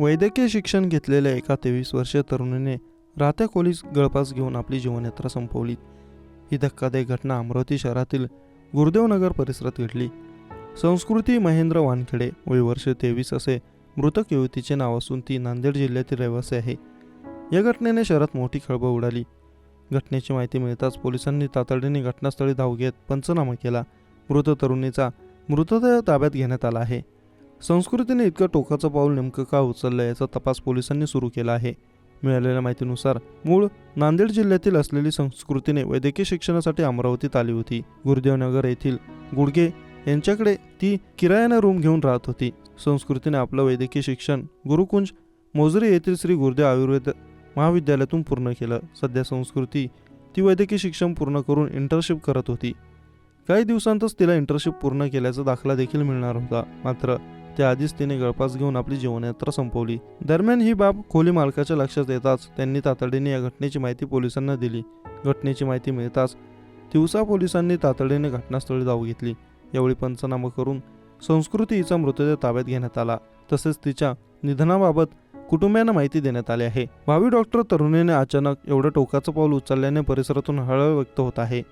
वैद्यकीय शिक्षण घेतलेल्या एका तेवीस वर्षीय तरुणीने राहत्या खोलीस गळपास घेऊन आपली जीवनयात्रा संपवली. ही धक्कादायक घटना अमरावती शहरातील गुरुदेवनगर परिसरात घडली. संस्कृती महेंद्र वानखेडे वय वर्ष तेवीस असे मृतक युवतीचे नाव असून ती नांदेड जिल्ह्यातील रहिवासी आहे. या घटनेने शहरात मोठी खळबळ उडाली. घटनेची माहिती मिळताच पोलिसांनी तातडीने घटनास्थळी धाव घेत पंचनामा केला. मृत तरुणीचा मृतदेह ताब्यात घेण्यात आला आहे. संस्कृतीने इतकं टोकाचं पाऊल नेमकं का उचललं याचा तपास पोलिसांनी सुरू केला आहे. मिळालेल्या माहितीनुसार मूळ नांदेड जिल्ह्यातील असलेली संस्कृतीने वैद्यकीय शिक्षणासाठी अमरावतीत आली होती. गुरुदेवनगर येथील गुडगे यांच्याकडे ती किरायानं रूम घेऊन राहत होती. संस्कृतीने आपलं वैद्यकीय शिक्षण गुरुकुंज मोजरी येथील श्री गुरुदेव आयुर्वेद महाविद्यालयातून पूर्ण केलं. सध्या संस्कृती ती वैद्यकीय शिक्षण पूर्ण करून इंटर्नशिप करत होती. काही दिवसांतच तिला इंटर्नशिप पूर्ण केल्याचा दाखला देखील मिळणार होता. मात्र त्याआधीच तिने गळपास घेऊन आपली जीवनयात्रा संपवली. दरम्यान ही बाब खोली मालकाच्या लक्षात येताच त्यांनी तातडीने या घटनेची माहिती पोलिसांना दिली. घटनेची माहिती मिळताच तिवसा पोलिसांनी तातडीने घटनास्थळी धाव घेतली. यावेळी पंचनामा करून संस्कृती हिचा मृतदेह ताब्यात घेण्यात आला. तसेच तिच्या निधनाबाबत कुटुंबियांना माहिती देण्यात आली आहे. भावी डॉक्टर तरुणीने अचानक एवढं टोकाचं पाऊल उचलल्याने परिसरातून हळहळ व्यक्त होत आहे.